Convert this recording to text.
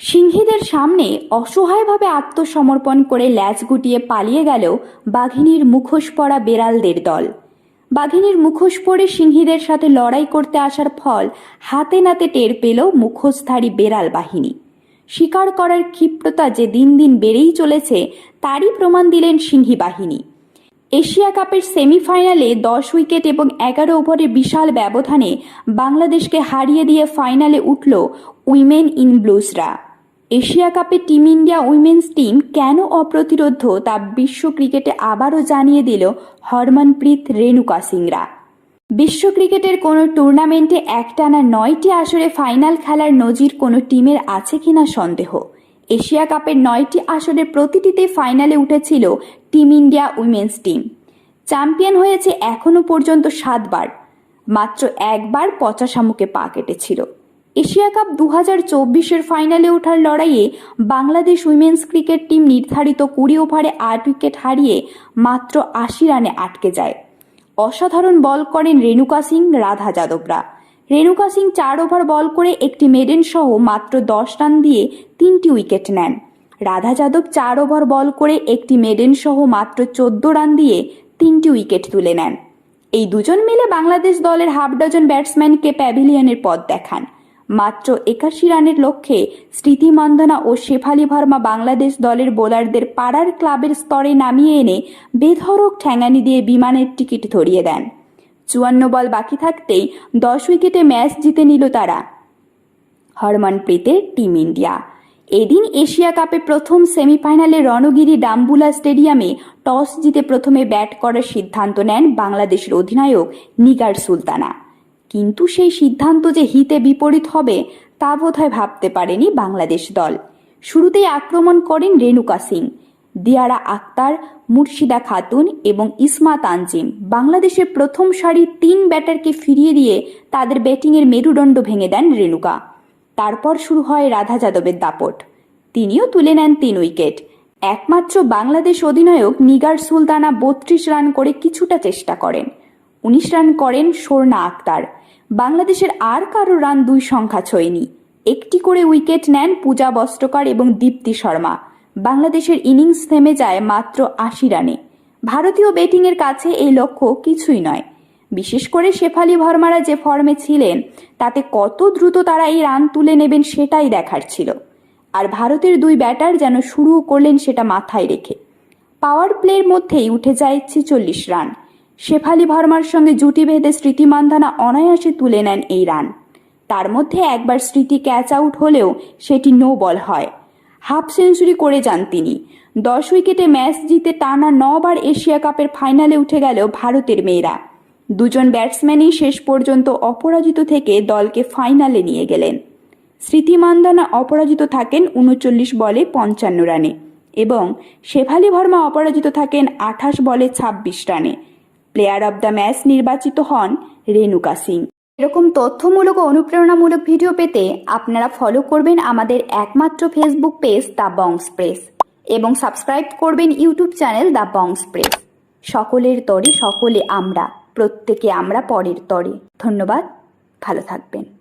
সিংহীদের সামনে অসহায়ভাবে আত্মসমর্পণ করে ল্যাজ গুটিয়ে পালিয়ে গেল বাঘিনীর মুখোশ পরা বেড়ালদের দল। বাঘিনীর মুখোশ পরে সিংহীদের সাথে লড়াই করতে আসার ফল হাতে নাতে টের পেল মুখোশধারী বেড়াল বাহিনী। শিকার করার ক্ষিপ্রতা যে দিন দিন বেড়েই চলেছে, তারই প্রমাণ দিলেন সিংহী বাহিনী। এশিয়া কাপের সেমিফাইনালে দশ উইকেট এবং এগারো ওভারের বিশাল ব্যবধানে বাংলাদেশকে হারিয়ে দিয়ে ফাইনালে উঠল উইমেন ইন ব্লুসরা এশিয়া কাপে টিম ইন্ডিয়া উইমেন্স টিম কেন অপ্রতিরোধ্য তা বিশ্ব ক্রিকেটে আবারও জানিয়ে দিল হরমনপ্রীত রেণুকা সিংরা। বিশ্ব ক্রিকেটের কোনো টুর্নামেন্টে একটানা নয়টি আসরে ফাইনাল খেলার নজির কোনো টিমের আছে কিনা সন্দেহ। এশিয়া কাপের নয়টি আসরের প্রতিটিতে ফাইনালে উঠেছিল team India women's team. Champion হয়েছে এখনও পর্যন্ত সাতবার, মাত্র একবার পচাশামুকে পা কেটেছিল। এশিয়া কাপ দু হাজার চব্বিশের ফাইনালে ওঠার লড়াইয়ে বাংলাদেশ উইমেন্স ক্রিকেট টিম নির্ধারিত কুড়ি ওভারে আট উইকেট হারিয়ে মাত্র আশি রানে আটকে যায়। অসাধারণ বল করেন রেণুকা সিং, রাধা যাদবরা। রেণুকা সিং চার ওভার বল করে একটি মেডেন সহ মাত্র দশ রান দিয়ে তিনটি উইকেট নেন। রাধা যাদব চার ওভার বল করে একটি মেডেন সহ মাত্র চোদ্দ রান দিয়ে তিনটি উইকেট তুলে নেন। এই দুজন মিলে বাংলাদেশ দলের হাফ ডজন ব্যাটসম্যানকে প্যাভিলিয়নের পথ দেখান। মাত্র একাশি রানের লক্ষ্যে স্মৃতি মন্দনা ও শেফালি ভার্মা বাংলাদেশ দলের বোলারদের পাড়ার ক্লাবের স্তরে নামিয়ে এনে বেধড়ক ঠ্যাঙানি দিয়ে বিমানের টিকিট ধরিয়ে দেন। চুয়ান্ন বল বাকি থাকতেই দশ উইকেটে ম্যাচ জিতে নিল তারা। হরমনপ্রীতের টিম ইন্ডিয়া। এদিন এশিয়া কাপে প্রথম সেমিফাইনালে রণগিরি ডাম্বুলা স্টেডিয়ামে টস জিতে প্রথমে ব্যাট করার সিদ্ধান্ত নেন বাংলাদেশের অধিনায়ক নিগার সুলতানা। কিন্তু সেই সিদ্ধান্ত যে হিতে বিপরীত হবে, তা বোধহয় ভাবতে পারেনি বাংলাদেশ দল। শুরুতেই আক্রমণ করেন রেণুকা সিং। দিয়ারা আক্তার, মুর্শিদা খাতুন এবং ইসমা তানজিম বাংলাদেশের প্রথম সারি তিন ব্যাটারকে ফিরিয়ে দিয়ে তাদের ব্যাটিংয়ের মেরুদণ্ড ভেঙে দেন রেণুকা। তারপর শুরু হয় রাধা যাদবের দাপট। তিনিও তুলে নেন তিন উইকেট। একমাত্র বাংলাদেশ অধিনায়ক নিগার সুলতানা বত্রিশ রান করে কিছুটা চেষ্টা করেন। উনিশ রান করেন স্বর্ণা আক্তার। বাংলাদেশের আর কারও রান দুই সংখ্যা ছোঁয়নি। একটি করে উইকেট নেন পূজা বস্ত্রকর এবং দীপ্তি শর্মা। বাংলাদেশের ইনিংস থেমে যায় মাত্র আশি রানে। ভারতীয় ব্যাটিংয়ের কাছে এই লক্ষ্য কিছুই নয়। বিশেষ করে শেফালি ভর্মারা যে ফর্মে ছিলেন, তাতে কত দ্রুত তারা এই রান তুলে নেবেন সেটাই দেখার ছিল। আর ভারতের দুই ব্যাটার যেন শুরুও করলেন সেটা মাথায় রেখে। পাওয়ার প্লের মধ্যেই উঠে যায় ছেচল্লিশ রান। শেফালি ভার্মার সঙ্গে জুটি বেঁধে স্মৃতি মান্ধানা অনায়াসে তুলে নেন এই রান। তার মধ্যে একবার স্মৃতি ক্যাচ আউট হলেও সেটি নো বল হয়। হাফ সেঞ্চুরি করে যান তিনি। দশ উইকেটে ম্যাচ জিতে টানা নবার এশিয়া কাপের ফাইনালে উঠে গেল ভারতের মেয়েরা। দুজন ব্যাটসম্যানই শেষ পর্যন্ত অপরাজিত থেকে দলকে ফাইনালে নিয়ে গেলেন। স্মৃতি মান্দানা অপরাজিত থাকেন উনচল্লিশ বলে পঞ্চান্ন রানে এবং শেফালি ভার্মা অপরাজিত থাকেন আঠাশ বলে ছাব্বিশ রানে। প্লেয়ার অব দ্য ম্যাচ নির্বাচিত হন রেণুকা সিং। এরকম তথ্যমূলক ও অনুপ্রেরণামূলক ভিডিও পেতে আপনারা ফলো করবেন আমাদের একমাত্র Facebook page The Bongs Press এবং সাবস্ক্রাইব করবেন YouTube channel The Bongs Press সকলের তরে সকলে আমরা, প্রত্যেকে আমরা পরের তরে। ধন্যবাদ, ভালো থাকবেন।